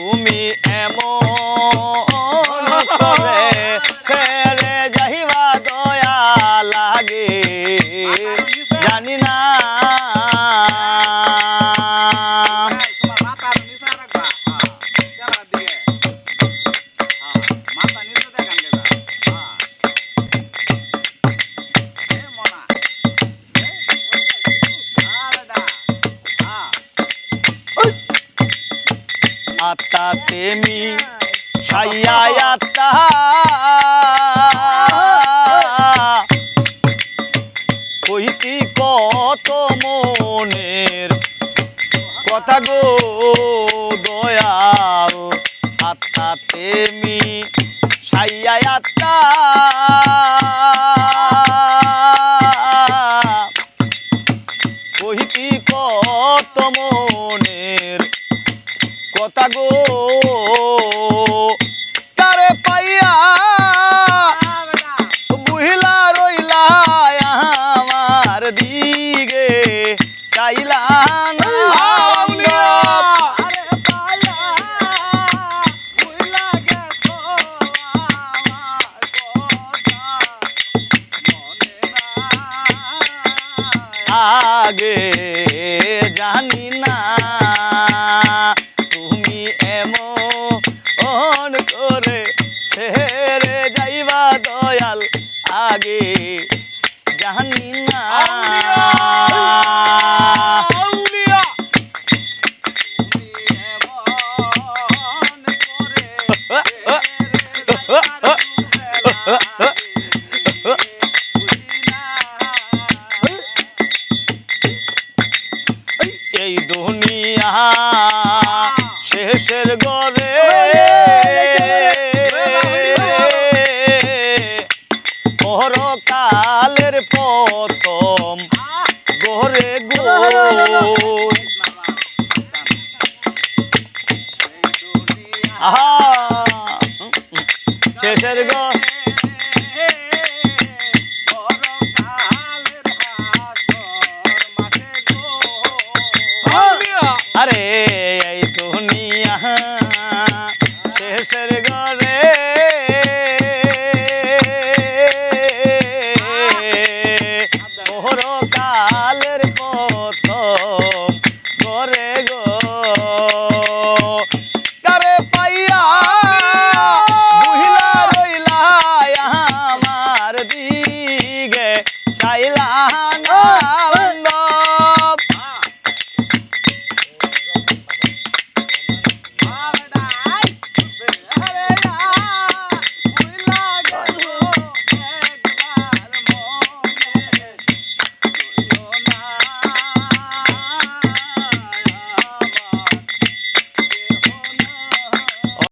তুমি এমন আত্মা তেমি সাইয়া আত্মা। কইতি কত মনের কথা গো দয়াল, আত্মা তেমি সাইয়া আত্মা। কহিতি কত মনের কথা গো। তারে পাইয়া বুহিলা রইলা আমার দিগে। চাইলা আগে জানি আগে জানি না এই দুনিয়া গরে গো। আহা। শেষের গ। আরে। পাইলা না